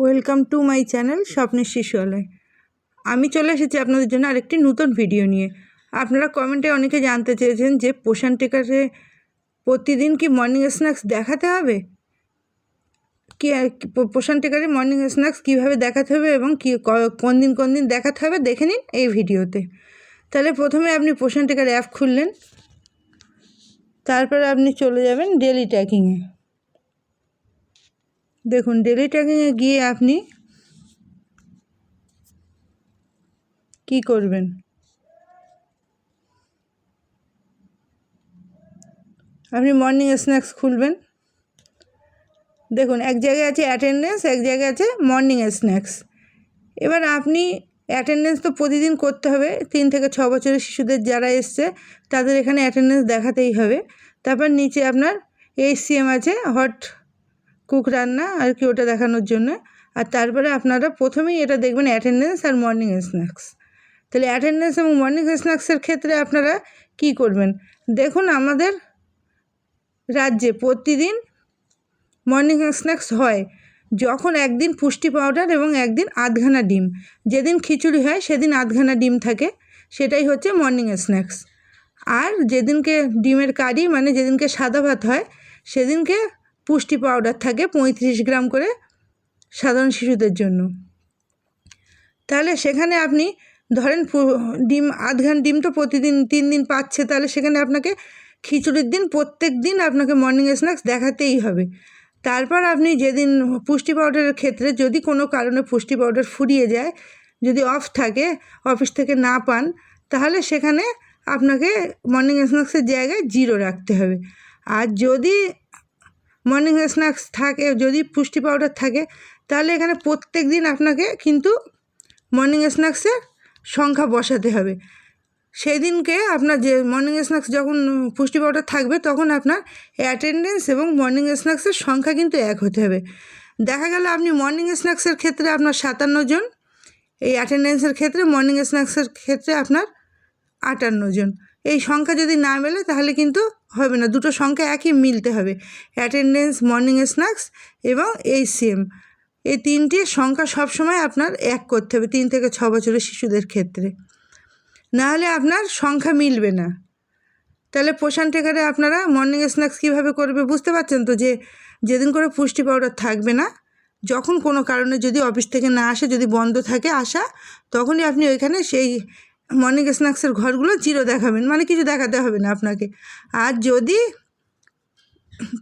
Welcome to my channel স্বপ্নের শিশুয়ালয়। আমি চলে এসেছি আপনাদের জন্য আরেকটি নতুন ভিডিও নিয়ে। আপনারা কমেন্টে অনেকে জানতে চেয়েছেন যে পোষণ টেকারে প্রতিদিন কি মর্নিং স্ন্যাক্স দেখাতে হবে? কি পোষণ টেকারে মর্নিং স্ন্যাক্স কীভাবে দেখাতে হবে এবং কী কোন দিন কোন দিন দেখাতে হবে দেখে নিন এই ভিডিওতে। তাহলে প্রথমে আপনি পোষণ টেকার অ্যাপ খুললেন। তারপরে আপনি চলে যাবেন ডেলি ট্র্যাকিংয়ে দেখুন ডেলি ট্র্যাকিংয়ে গিয়ে আপনি কি করবেন? আপনি মর্নিং স্ন্যাক্স খুলবেন। দেখুন, এক জায়গায় আছে অ্যাটেন্ডেন্স এক জায়গায় আছে মর্নিং স্ন্যাক্স এবার আপনি অ্যাটেন্ডেন্স তো প্রতিদিন করতে হবে, তিন থেকে ছ বছরের শিশুদের যারা এসছে, তাদের এখানে অ্যাটেন্ডেন্স দেখাতেই হবে। তারপর নিচে আপনার এইচসিএম আছে হট কুক রান্না আর কি ওটা দেখানোর জন্য। আর তারপরে আপনারা প্রথমেই এটা দেখবেন অ্যাটেন্ডেন্স আর মর্নিং স্ন্যাক্স তাহলে অ্যাটেন্ডেন্স এবং মর্নিং স্ন্যাক্সের ক্ষেত্রে আপনারা কি করবেন? দেখুন আমাদের রাজ্যে প্রতিদিন মর্নিং স্ন্যাক্স হয় যখন একদিন পুষ্টি পাউডার এবং একদিন আধঘানা ডিম। যেদিন খিচুড়ি হয় সেদিন আধখানা ডিম থাকে, সেটাই হচ্ছে মর্নিং স্ন্যাক্স আর যেদিনকে ডিমের কারি মানে যেদিনকে সাদা ভাত হয়, সেদিনকে পুষ্টি পাউডার থাকে পঁয়ত্রিশ গ্রাম করে সাধারণ শিশুদের জন্য। তাহলে সেখানে আপনি ধরেন ডিম আধখান ডিম তো প্রতিদিন তিন দিন পাচ্ছে, তাহলে সেখানে আপনাকে খিচুড়ির দিন প্রত্যেক দিন আপনাকে মর্নিং স্ন্যাক্স দেখাতেই হবে। তারপর আপনি যেদিন পুষ্টি পাউডারের ক্ষেত্রে যদি কোনো কারণে পুষ্টি পাউডার ফুরিয়ে যায়, যদি অফ থাকে অফিস থেকে না পান, তাহলে সেখানে আপনাকে মর্নিং স্ন্যাক্সের জায়গায় জিরো রাখতে হবে। আর যদি মর্নিং স্ন্যাক্স থাকে, যদি পুষ্টি পাউডার থাকে, তাহলে এখানে প্রত্যেক দিন আপনাকে কিন্তু মর্নিং স্ন্যাক্সের সংখ্যা বসাতে হবে। সেই দিনকে আপনার যে মর্নিং স্ন্যাক্স যখন পুষ্টি পাউডার থাকবে, তখন আপনার অ্যাটেন্ডেন্স এবং মর্নিং স্ন্যাক্সের সংখ্যা কিন্তু এক হতে হবে। দেখা গেল আপনি মর্নিং স্ন্যাক্সের ক্ষেত্রে আপনার সাতান্ন জন, এই অ্যাটেন্ডেন্সের ক্ষেত্রে মর্নিং স্ন্যাক্সের ক্ষেত্রে আপনার আটান্ন জন। এই সংখ্যা যদি না মেলে, তাহলে কিন্তু হবে না। দুটো সংখ্যা একই মিলতে হবে। অ্যাটেন্ডেন্স মর্নিং স্ন্যাক্স এবং এইচসিএম এই তিনটি সংখ্যা সবসময় আপনার এক করতে হবে, তিন থেকে ছ বছরের শিশুদের ক্ষেত্রে। নাহলে আপনার সংখ্যা মিলবে না। তাহলে পোষণ টেকারে আপনারা মর্নিং স্ন্যাক্স কীভাবে করবে বুঝতে পারছেন তো যে যেদিন করে পুষ্টি পাউডার থাকবে না, যখন কোনো কারণে যদি অফিস থেকে না আসে, যদি বন্ধ থাকে আসা, তখনই আপনি ওইখানে সেই মর্নিং স্ন্যাক্সের ঘরগুলো জিরো দেখাবেন মানে কিছু দেখাতে হবে না আপনাকে। আর যদি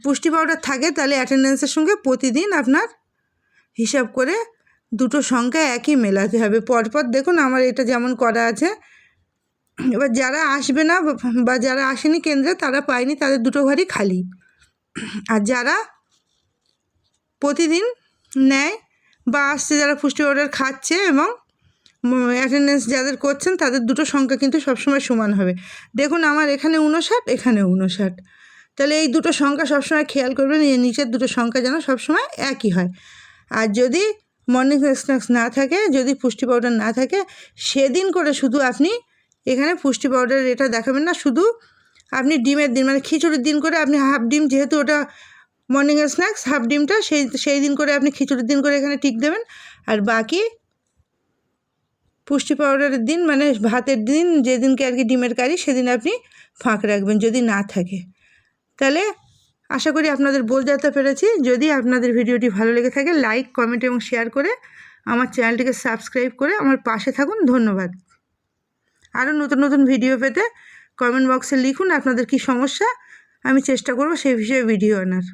পুষ্টি পাউডার থাকে, তাহলে অ্যাটেন্ডেন্সের সঙ্গে প্রতিদিন আপনার হিসাব করে দুটো সংখ্যা একই মেলাতে হবে। পরপর দেখুন আমার এটা যেমন করা আছে। এবার যারা আসবে না, বা- যারা আসেনি কেন্দ্রে, তারা পায়নি, তাদের দুটো ঘরই খালি। আর যারা প্রতিদিন নেয়, বা আসছে, যারা পুষ্টি পাউডার খাচ্ছে এবং অ্যাটেন্ডেন্স যাদের করছেন, তাদের দুটো সংখ্যা কিন্তু সবসময় সমান হবে। দেখুন, আমার এখানে উনষাট এখানে উনষাট তাহলে এই দুটো সংখ্যা সবসময় খেয়াল করবেন, এই নিচের দুটো সংখ্যা যেন সবসময় একই হয়। আর যদি মর্নিং স্ন্যাক্স না থাকে, যদি পুষ্টি পাউডার না থাকে, সেদিন করে শুধু আপনি এখানে পুষ্টি পাউডার এটা দেখাবেন না, শুধু আপনি ডিমের দিন মানে খিচুড়ির দিন করে আপনি হাফ ডিম, যেহেতু ওটা মর্নিং স্ন্যাক্স হাফ ডিমটা সেই সেই দিন করে আপনি খিচুড়ির দিন করে এখানে টিক দেবেন। আর বাকি পুষ্টি পাউডারের দিন মানে ভাতের দিন, যেদিনকে আর কি ডিমের কারি, সেদিন আপনি ফাঁক রাখবেন যদি না থাকে। তাহলে আশা করি আপনাদের বোঝাতে পেরেছি। যদি আপনাদের ভিডিওটি ভালো লেগে থাকে লাইক কমেন্ট এবং শেয়ার করে আমার চ্যানেলটিকে সাবস্ক্রাইব করে আমার পাশে থাকুন। ধন্যবাদ। আরও নতুন নতুন ভিডিও পেতে কমেন্ট বক্সে লিখুন আপনাদের কি সমস্যা। আমি চেষ্টা করব সেই বিষয়ে ভিডিও আনার।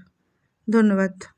ধন্যবাদ।